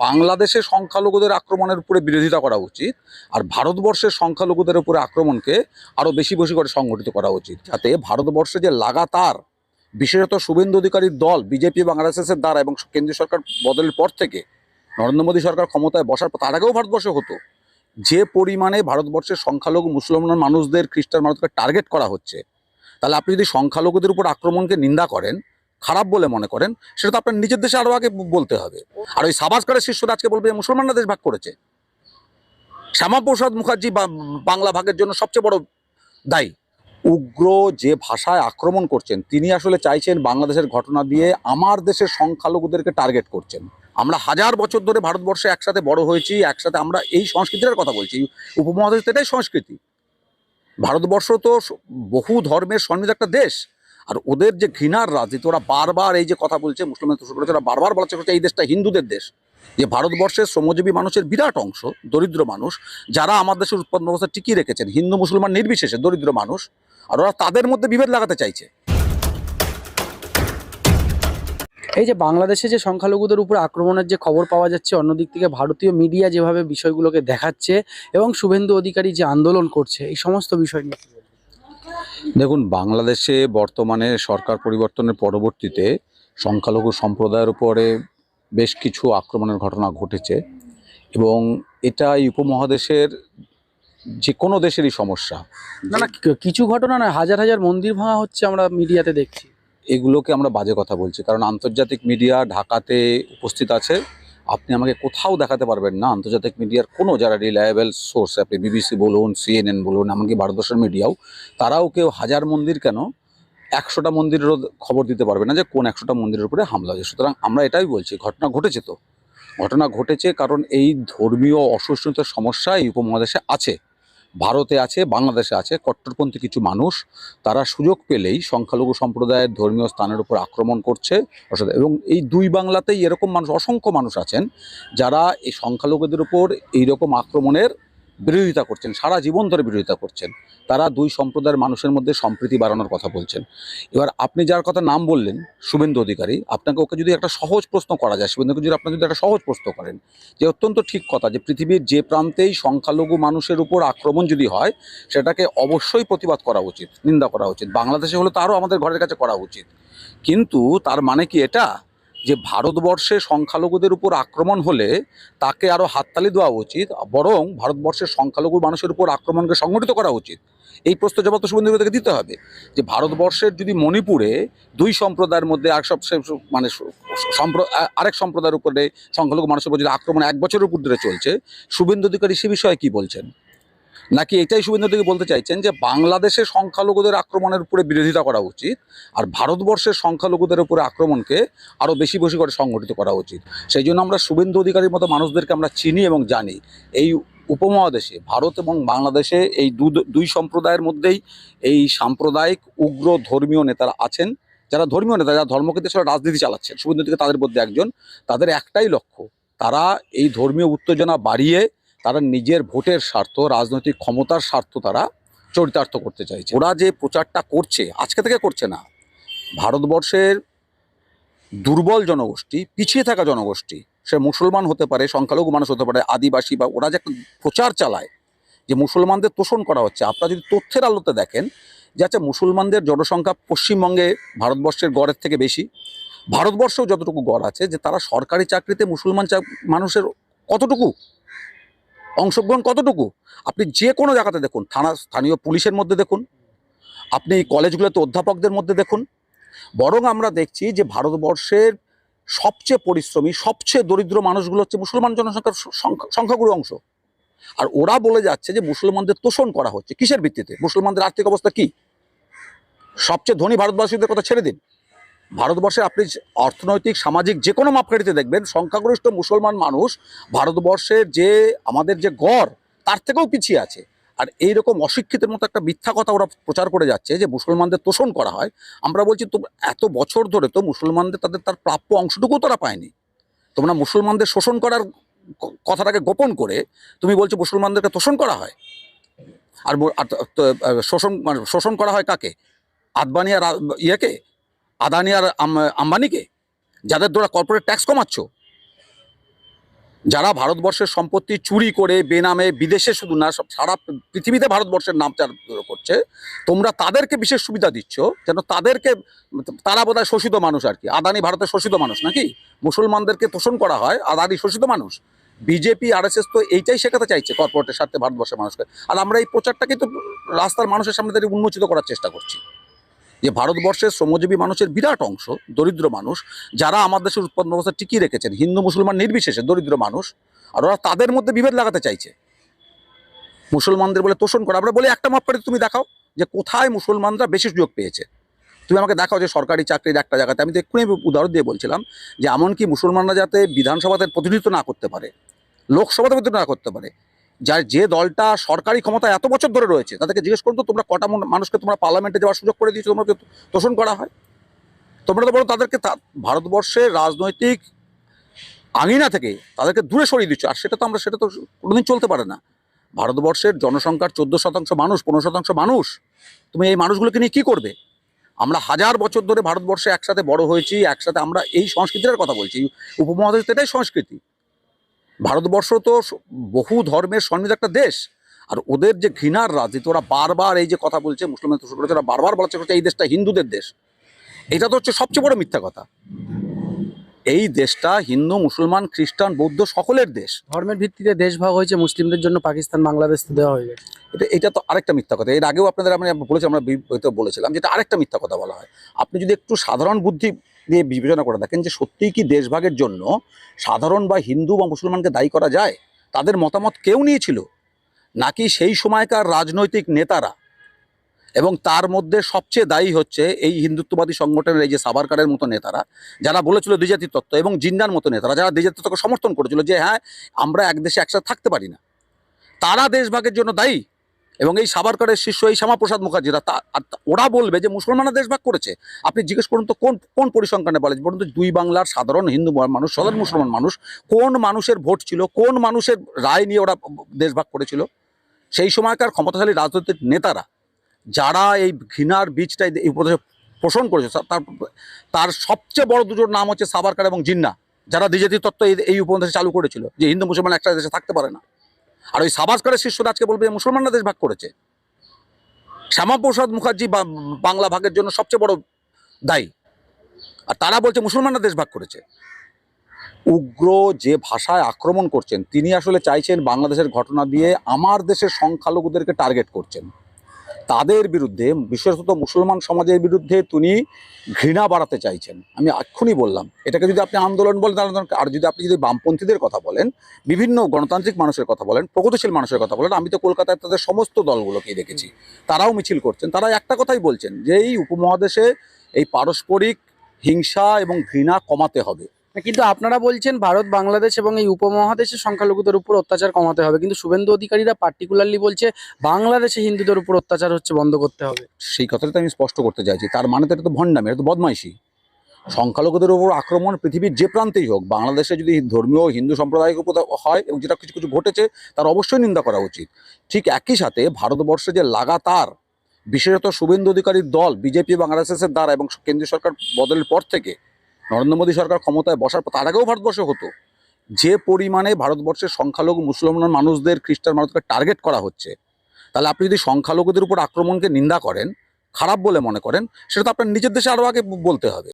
বাংলাদেশে সংখ্যালঘুদের আক্রমণের উপরে বিরোধিতা করা উচিত আর ভারতবর্ষের সংখ্যালঘুদের উপরে আক্রমণকে আরও বেশি বেশি করে সংগঠিত করা উচিত। যাতে ভারতবর্ষে যে লাগাতার, বিশেষত শুভেন্দু অধিকারীর দল, বিজেপি এবং দ্বারা এবং কেন্দ্রীয় সরকার বদলের পর থেকে নরেন্দ্র মোদী সরকার ক্ষমতায় বসার পর, তার আগেও ভারতবর্ষে হতো। যে পরিমাণে ভারতবর্ষের সংখ্যালঘু মুসলমান মানুষদের খ্রিস্টান মানুষকে টার্গেট করা হচ্ছে, তাহলে আপনি যদি সংখ্যালঘুদের উপর আক্রমণকে নিন্দা করেন খারাপ বলে মনে করেন, সেটা তো আপনার নিজের দেশে আরও আগে বলতে হবে। আর ওই সাবাসকারের শিষ্যরা আজকে বলবে যে মুসলমানরা দেশ ভাগ করেছে। শ্যামাপ্রসাদ মুখার্জি বাংলা ভাগের জন্য সবচেয়ে বড় দায়ী। উগ্র যে ভাষায় আক্রমণ করছেন, তিনি আসলে চাইছেন বাংলাদেশের ঘটনা দিয়ে আমার দেশের সংখ্যালঘুদেরকে টার্গেট করছেন। আমরা হাজার বছর ধরে ভারতবর্ষে একসাথে বড় হয়েছি, একসাথে আমরা এই সংস্কৃতির কথা বলছি। উপমহাদেশ এটাই সংস্কৃতি। ভারতবর্ষ তো বহু ধর্মের সমৃদ্ধ একটা দেশ। আর ওদের যে ঘৃণার রাজনীতি ওরা বারবার এই যে কথা বলছে মুসলমান তুষর করেছে ওরা বারবার বলার চেষ্টা করছে, এই দেশটা হিন্দুদের দেশ যে ভারতবর্ষের শ্রমজীবী মানুষের বিরাট অংশ, দরিদ্র মানুষ, যারা আমার দেশের উৎপাদন ব্যবস্থা টিকিয়ে রেখেছেন, হিন্দু, মুসলমান নির্বিশেষে দরিদ্র মানুষ, আর ওরা তাদের মধ্যে বিভেদ লাগাতে চাইছে এই যে বাংলাদেশে যে সংখ্যালঘুদের উপর আক্রমণের যে খবর পাওয়া যাচ্ছে, অন্যদিক থেকে ভারতীয় মিডিয়া যেভাবে বিষয়গুলোকে দেখাচ্ছে এবং শুভেন্দু অধিকারী যে আন্দোলন করছে, এই সমস্ত বিষয় নিয়ে? দেখুন বাংলাদেশে বর্তমানে সরকার পরিবর্তনের পরবর্তীতে সংখ্যালঘু সম্প্রদায়ের উপরে বেশ কিছু আক্রমণের ঘটনা ঘটেছে এবং এটা এই উপমহাদেশের যে কোনো দেশেরই সমস্যা। না না কিছু ঘটনা না হাজার হাজার মন্দির ভাঙা হচ্ছে আমরা মিডিয়াতে দেখছি। এগুলোকে আমরা বাজে কথা বলছি কারণ আন্তর্জাতিক মিডিয়া ঢাকাতে উপস্থিত আছে। আপনি আমাকে কোথাও দেখাতে পারবেন না। আন্তর্জাতিক মিডিয়ার কোনো যারা রিলায়েবল সোর্স আপনি বিবিসি বলুন সিএনএন বলুন, এমনকি ভারতবর্ষের মিডিয়াও, তারাও কেউ হাজার মন্দির কেন একশোটা মন্দিরেরও খবর দিতে পারবে না যে কোন একশোটা মন্দিরের উপরে হামলা হয়েছে। সুতরাং আমরা এটাই বলছি, ঘটনা ঘটেছে তো। ঘটনা ঘটেছে কারণ এই ধর্মীয় অসহিষ্ণুতার সমস্যা এই উপমহাদেশে আছে। ভারতে আছে, বাংলাদেশে আছে, কট্টরপন্থী কিছু মানুষ, তারা সুযোগ পেলেই সংখ্যালঘু সম্প্রদায়ের ধর্মীয় স্থানের উপর আক্রমণ করছে। এবং এই দুই বাংলাতেই এরকম মানুষ, অসংখ্য মানুষ আছেন, যারা এই সংখ্যালঘুদের উপর এইরকম আক্রমণের বিরোধিতা করছেন, সারা জীবন ধরে বিরোধিতা করছেন। তারা দুই সম্প্রদায়ের মানুষের মধ্যে সম্প্রীতি বাড়ানোর কথা বলছেন। এবার আপনি যার কথা নাম বললেন, শুভেন্দু অধিকারী, আপনাকে ওকে যদি একটা সহজ প্রশ্ন করা যায় শুভেন্দুকে যদি আপনার যদি একটা সহজ প্রশ্ন করেন, যে অত্যন্ত ঠিক কথা যে পৃথিবীর যে প্রান্তেই সংখ্যালঘু মানুষের উপর আক্রমণ যদি হয়, সেটাকে অবশ্যই প্রতিবাদ করা উচিত, নিন্দা করা উচিত। বাংলাদেশে হলে তারও আমাদের ঘরের কাছে করা উচিত। কিন্তু তার মানে কি এটা? যে ভারতবর্ষে সংখ্যালঘুদের উপর আক্রমণ হলে তাকে আরও হাততালি দেওয়া উচিত, বরং ভারতবর্ষের সংখ্যালঘু মানুষের উপর আক্রমণকে সংগঠিত করা উচিত। এই প্রশ্ন জবাব তো শুভেন্দু থেকে দিতে হবে, যে ভারতবর্ষের যদি মণিপুরে দুই সম্প্রদায়ের মধ্যে আর সব মানে আরেক সম্প্রদায়ের উপরে সংখ্যালঘু মানুষের উপর যদি আক্রমণ এক বছরের উপর ধরে চলছে, শুভেন্দু অধিকারী সে বিষয়ে কি বলছেন? নাকি এটাই শুভেন্দু অধিকারী বলতে চাইছেন যে বাংলাদেশে সংখ্যালঘুদের আক্রমণের উপরে বিরোধিতা করা উচিত আর ভারতবর্ষের সংখ্যালঘুদের উপরে আক্রমণকে আরও বেশি বেশি করে সংগঠিত করা উচিত। সেই জন্য আমরা শুভেন্দু অধিকারীর মতো মানুষদেরকে আমরা চিনি এবং জানি। এই উপমহাদেশে, ভারত এবং বাংলাদেশে এই দুই সম্প্রদায়ের মধ্যেই এই সাম্প্রদায়িক, উগ্র, ধর্মীয় নেতারা আছেন। যারা ধর্মীয় নেতা, যারা ধর্মকে আসলে রাজনীতি চালাচ্ছেন। শুভেন্দু তাদের মধ্যে একজন। তাদের একটাই লক্ষ্য, তারা এই ধর্মীয় উত্তেজনা বাড়িয়ে তারা নিজের ভোটের স্বার্থ, রাজনৈতিক ক্ষমতার স্বার্থ তারা চরিতার্থ করতে চাইছে। ওরা যে প্রচারটা করছে, আজকে থেকে করছে না। ভারতবর্ষের দুর্বল জনগোষ্ঠী, পিছিয়ে থাকা জনগোষ্ঠী, সে মুসলমান হতে পারে, সংখ্যালঘু মানুষ হতে পারে, আদিবাসী বা ওরা যে প্রচার চালায়, যে মুসলমানদের তোষণ করা হচ্ছে, আপনারা যদি তথ্যের আলোতে দেখেন যে আচ্ছা মুসলমানদের জনসংখ্যা পশ্চিমবঙ্গে ভারতবর্ষের গড়ের থেকে বেশি, ভারতবর্ষেও যতটুকু গড় আছে, যে তারা সরকারি চাকরিতে মুসলমান মানুষের কতটুকু অংশগ্রহণ কতটুকু? আপনি যে কোনো জায়গাতে দেখুন, থানা, স্থানীয় পুলিশের মধ্যে দেখুন, আপনি কলেজগুলোতে অধ্যাপকদের মধ্যে দেখুন, বরং আমরা দেখছি যে ভারতবর্ষের সবচেয়ে পরিশ্রমী, সবচেয়ে দরিদ্র মানুষগুলো হচ্ছে মুসলমান জনসংখ্যার সংখ্যা- সংখ্যাগুরু অংশ। আর ওরা বলে যাচ্ছে যে মুসলমানদের তোষণ করা হচ্ছে। কিসের ভিত্তিতে? মুসলমানদের আর্থিক অবস্থা কি? সবচেয়ে ধনী ভারতবাসীদের কথা ছেড়ে দিন। ভারতবর্ষে আপনি অর্থনৈতিক, সামাজিক যে কোনো মাপকাঠিতে দেখবেন, সংখ্যাগরিষ্ঠ মুসলমান মানুষ ভারতবর্ষের যে, আমাদের যে গড়, তার থেকেও পিছিয়ে আছে। আর এই রকম অশিক্ষিতের মতো একটা মিথ্যা কথা ওরা প্রচার করে যাচ্ছে যে, মুসলমানদের তোষণ করা হয়। আমরা বলছি তো এত বছর ধরে তো মুসলমানদের তাদের, তার প্রাপ্য অংশটুকুও তারা পায়নি। তোমরা মুসলমানদের শোষণ করার কথাটাকে গোপন করে তুমি বলছো মুসলমানদেরকে তোষণ করা হয়? আর শোষণ মানে শোষণ করা হয় কাকে? আদবানি আর ইয়েকে? আদানি আর আম- আম্বানিকে, যাদের দ্বারা কর্পোরেট ট্যাক্স কমাচ্ছ, যারা ভারতবর্ষের সম্পত্তি চুরি করে, বেনামে, বিদেশে শুধু না, সব সারা পৃথিবীতে ভারতবর্ষের নাম চার করছে, তোমরা তাদেরকে বিশেষ সুবিধা দিচ্ছ, যেন তাদেরকে, তারা বোধহয় শোষিত মানুষ আর কি। আদানি ভারতের শোষিত মানুষ নাকি? মুসলমানদেরকে তোষণ করা হয়, আদানি শোষিত মানুষ। বিজেপি, আরএসএস তো এইটাই শেখাতে চাইছে কর্পোরেটের স্বার্থে ভারতবর্ষের মানুষকে। আর আমরা এই প্রচারটা কিন্তু রাস্তার মানুষের সামনে দাঁড়িয়ে উন্মোচিত করার চেষ্টা করছি। যে ভারতবর্ষের শ্রমজীবী মানুষের বিরাট অংশ দরিদ্র মানুষ, যারা আমার দেশের উৎপাদন ব্যবস্থা টিকিয়ে রেখেছেন, হিন্দু, মুসলমান নির্বিশেষে দরিদ্র মানুষ, আর ওরা তাদের মধ্যে বিভেদ লাগাতে চাইছে। মুসলমানদের বলে তোষণ করা, আমরা বলি একটা মাপ করে তুমি দেখাও যে কোথায় মুসলমানরা বেশি সুযোগ পেয়েছে। তুমি আমাকে দেখাও যে সরকারি চাকরির একটা জায়গাতে, আমি তো এক্ষুনি উদাহরণ দিয়ে বলছিলাম যে এমনকি মুসলমানরা যাতে বিধানসভাতে প্রতিনিধিত্ব না করতে পারে, লোকসভাতে প্রতিনিধিত্ব না করতে পারে যার যে দলটা সরকারি ক্ষমতা এত বছর ধরে রয়েছে, তাদেরকে জিজ্ঞেস করুন তো তোমরা কটা মন- মানুষকে তোমরা পার্লামেন্টে যাওয়ার সুযোগ করে দিয়েছ, তোমরা তোষণ করা হয়? তোমরা তো বলো তাদেরকে ভারতবর্ষের রাজনৈতিক আঙিনা থেকে তাদেরকে দূরে সরিয়ে দিচ্ছ, আর সেটা তো আমরা সেটা তো কোনোদিন চলতে পারে না। ভারতবর্ষের জনসংখ্যার চোদ্দ শতাংশ মানুষ, পনেরো শতাংশ মানুষ, তুমি এই মানুষগুলোকে নিয়ে কী করবে? আমরা হাজার বছর ধরে ভারতবর্ষে একসাথে বড় হয়েছি, একসাথে আমরা এই সংস্কৃতির কথা বলছি, উপমহাদেশ এটাই সংস্কৃতি। ভারতবর্ষ তো বহু ধর্মের সন্নিধ একটা দেশ। আর ওদের যে ঘৃণার রাজনীতি ওরা বারবার এই যে কথা বলছে মুসলমান তো করেছে ওরা বারবার বলার চেষ্টা করছে এই দেশটা হিন্দুদের দেশ। এটা তো হচ্ছে সবচেয়ে বড় মিথ্যা কথা। এই দেশটা হিন্দু মুসলমান খ্রিস্টান বৌদ্ধ সকলের দেশ। ধর্মের ভিত্তিতে দেশ ভাগ হয়েছে মুসলিমদের জন্য পাকিস্তান বাংলাদেশ দেওয়া হয়ে গেছে। এটা এটা তো আরেকটা মিথ্যা কথা। এর আগেও আপনাদের আমি বলেছি আমরা বলেছিলাম যেটা আরেকটা মিথ্যা কথা বলা হয়। আপনি যদি একটু সাধারণ বুদ্ধি দিয়ে বিবেচনা করে দেখেন যে সত্যিই কি দেশভাগের জন্য সাধারণ বা হিন্দু বা মুসলমানকে দায়ী করা যায়? তাদের মতামত কেউ নিয়েছিল? নাকি সেই সময়কার রাজনৈতিক নেতারা? এবং তার মধ্যে সবচেয়ে দায়ী হচ্ছে এই হিন্দুত্ববাদী সংগঠনের এই যে সাবারকারের মতো নেতারা, যারা বলেছিল দ্বিজাতি তত্ত্ব এবং জিন্নার মতো নেতারা, যারা দ্বিজাতি তত্ত্বকে সমর্থন করেছিল যে হ্যাঁ আমরা এক দেশে একসাথে থাকতে পারি না। তারা দেশভাগের জন্য দায়ী? এবং এই সাবারকারের শিষ্য, এই শ্যামাপ্রসাদ মুখার্জিরা তা ওরা বলবে যে মুসলমানরা দেশভাগ করেছে। আপনি জিজ্ঞেস করুন তো কোন কোন পরিসংখ্যানে বলে বলুন তো দুই বাংলার সাধারণ হিন্দু মানুষ, সাধারণ মুসলমান মানুষ, কোন মানুষের ভোট ছিল, কোন মানুষের রায় নিয়ে ওরা দেশভাগ করেছিল? সেই সময়কার ক্ষমতাশালী রাজনৈতিক নেতারা, যারা এই ঘৃণার বীজটাই এই উপদেশে পোষণ করেছে তার তার সবচেয়ে বড় দুটোর নাম হচ্ছে সাবারকার এবং জিন্না, যারা দ্বিজাতি তত্ত্ব এই এই উপদেশে চালু করেছিল, যে হিন্দু মুসলমান একটা দেশে থাকতে পারে না। আর ওই সাবাসকারের শিষ্যরা আজকে বলবে, মুসলমানরা দেশ ভাগ করেছে। শ্যামাপ্রসাদ মুখার্জি বাংলা ভাগের জন্য সবচেয়ে বড় দায়ী। আর তারা বলছে, মুসলমানরা দেশ ভাগ করেছে। উগ্র যে ভাষায় আক্রমণ করছেন, তিনি আসলে চাইছেন বাংলাদেশের ঘটনা দিয়ে আমার দেশের সংখ্যালঘুদেরকে টার্গেট করছেন। তাদের বিরুদ্ধে, বিশেষত মুসলমান সমাজের বিরুদ্ধে তিনি ঘৃণা বাড়াতে চাইছেন। আমি এক্ষুনি বললাম, এটাকে যদি আপনি আন্দোলন বলেন আর যদি আপনি যদি বামপন্থীদের কথা বলেন, বিভিন্ন গণতান্ত্রিক মানুষের কথা বলেন, প্রগতিশীল মানুষের কথা বলেন, আমি তো কলকাতায় তাদের সমস্ত দলগুলোকেই দেখেছি। তারাও মিছিল করছেন। তারা একটা কথাই বলছেন যে, এই উপমহাদেশে এই পারস্পরিক হিংসা এবং ঘৃণা কমাতে হবে। কিন্তু আপনারা বলছেন ভারত, বাংলাদেশ এবং এই উপমহাদেশের সংখ্যালঘুদের উপর অত্যাচার কমাতে হবে। কিন্তু শুভেন্দু অধিকারীরা পার্টিকুলারলি বলছে বাংলাদেশে হিন্দুদের উপর অত্যাচার হচ্ছে বন্ধ করতে হবে। সেই কথাটা তো আমি স্পষ্ট করতে চাইছি। তার মানে তো এটা তো ভণ্ডামি, এটা তো বদমাইশি। সংখ্যালঘুদের উপর আক্রমণ পৃথিবীর যে প্রান্তেই হোক, বাংলাদেশে যদি ধর্মীয় হিন্দু সম্প্রদায়ের উপর হয় এবং যেটা কিছু কিছু ঘটেছে, তার অবশ্যই নিন্দা করা উচিত। ঠিক একই সাথে ভারতবর্ষে যে লাগাতার, বিশেষত শুভেন্দু অধিকারীর দল, বিজেপি আরএসএস দ্বারা এবং কেন্দ্রীয় সরকার বদলের পর থেকে নরেন্দ্র মোদী সরকার ক্ষমতায় বসার তার আগেও ভারতবর্ষে হতো। যে পরিমাণে ভারতবর্ষের সংখ্যালঘু মুসলমান মানুষদের খ্রিস্টান মানুষকে টার্গেট করা হচ্ছে, তাহলে আপনি যদি সংখ্যালঘুদের উপর আক্রমণকে নিন্দা করেন, খারাপ বলে মনে করেন, সেটা তো আপনার নিজের দেশে আরও আগে বলতে হবে।